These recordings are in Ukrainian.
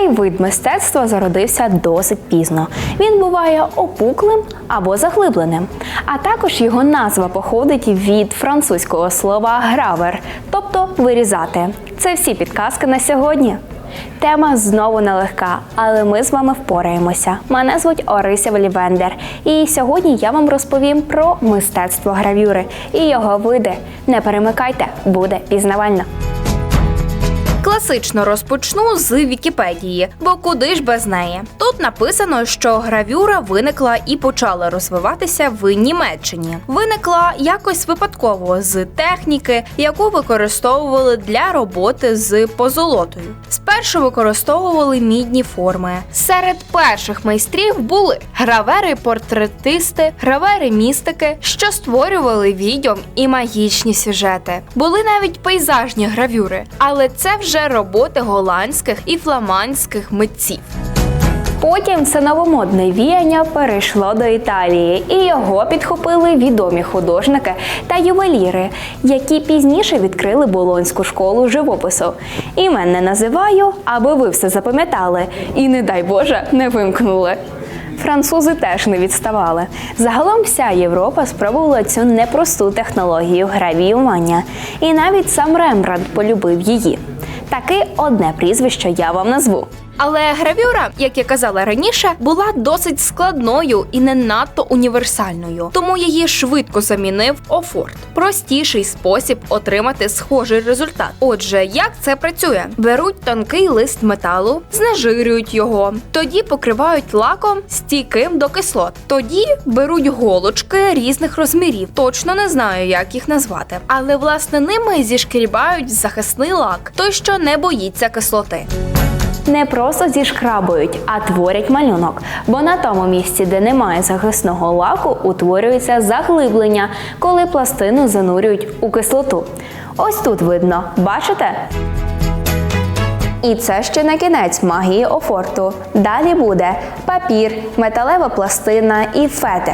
Цей вид мистецтва зародився досить пізно. Він буває опуклим або заглибленим. А також його назва походить від французького слова гравер, тобто вирізати. Це всі підказки на сьогодні. Тема знову нелегка, але ми з вами впораємося. Мене звуть Орися Валівендер, і сьогодні я вам розповім про мистецтво гравюри і його види. Не перемикайте, буде пізнавально. Класично розпочну з Вікіпедії, бо куди ж без неї. Тут написано, що гравюра виникла і почала розвиватися в Німеччині. Виникла якось випадково з техніки, яку використовували для роботи з позолотою. Спершу використовували мідні форми. Серед перших майстрів були гравери-портретисти, гравери-містики, що створювали відьом і магічні сюжети. Були навіть пейзажні гравюри, але це вже роботи голландських і фламандських митців. Потім це новомодне віяння перейшло до Італії, і його підхопили відомі художники та ювеліри, які пізніше відкрили Болонську школу живопису. Імен не називаю, аби ви все запам'ятали, і не дай Боже не вимкнули. Французи теж не відставали. Загалом вся Європа спробувала цю непросту технологію гравіювання, і навіть сам Рембрандт полюбив її. Таки одне прізвище я вам назву. Але гравюра, як я казала раніше, була досить складною і не надто універсальною, тому її швидко замінив Офорт. Простіший спосіб отримати схожий результат. Отже, як це працює? Беруть тонкий лист металу, знежирюють його, тоді покривають лаком стійким до кислот. Тоді беруть голочки різних розмірів. Точно не знаю, як їх назвати. Але власне ними зішкрібають захисний лак, той, що не боїться кислоти. Не просто зішкрабують, а творять малюнок. Бо на тому місці, де немає захисного лаку, утворюється заглиблення, коли пластину занурюють у кислоту. Ось тут видно, бачите? І це ще не кінець магії офорту. Далі буде папір, металева пластина і фетр.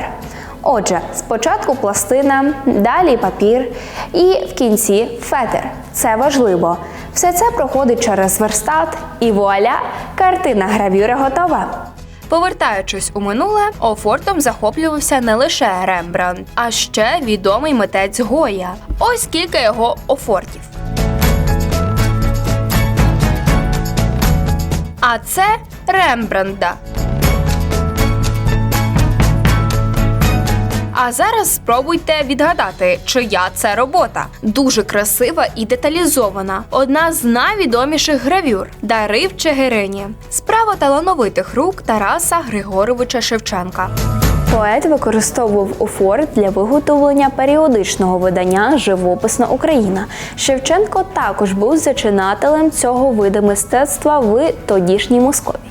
Отже, спочатку пластина, далі папір і в кінці фетр. Це важливо. Все це проходить через верстат, і вуаля, картина гравюри готова. Повертаючись у минуле, Офортом захоплювався не лише Рембрандт, а ще відомий митець Гоя. Ось кілька його офортів. А це Рембранда. А зараз спробуйте відгадати, чия це робота. Дуже красива і деталізована. Одна з найвідоміших гравюр Дари в. Справа талановитих рук Тараса Григоровича Шевченка. Поет використовував офорт для виготовлення періодичного видання Живописна Україна. Шевченко також був зачинателем цього виду мистецтва в тодішній Московії.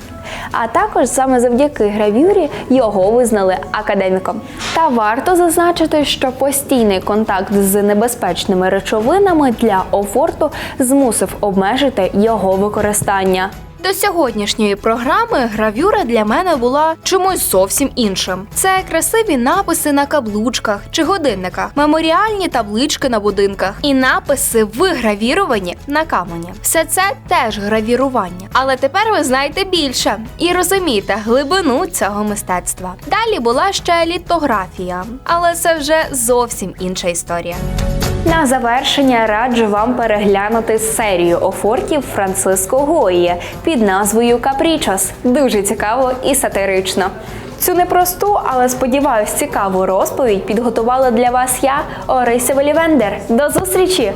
А також саме завдяки гравюрі його визнали академіком. Та варто зазначити, що постійний контакт з небезпечними речовинами для офорту змусив обмежити його використання. До сьогоднішньої програми гравюра для мене була чимось зовсім іншим. Це красиві написи на каблучках чи годинниках, меморіальні таблички на будинках і написи вигравіровані на камені. Все це теж гравірування. Але тепер ви знаєте більше і розумієте глибину цього мистецтва. Далі була ще літографія, але це вже зовсім інша історія. На завершення раджу вам переглянути серію офортів Франциско Гоє під назвою Капрічос. Дуже цікаво і сатирично. Цю непросту, але сподіваюсь, цікаву розповідь підготувала для вас я, Орися Волівендер. До зустрічі!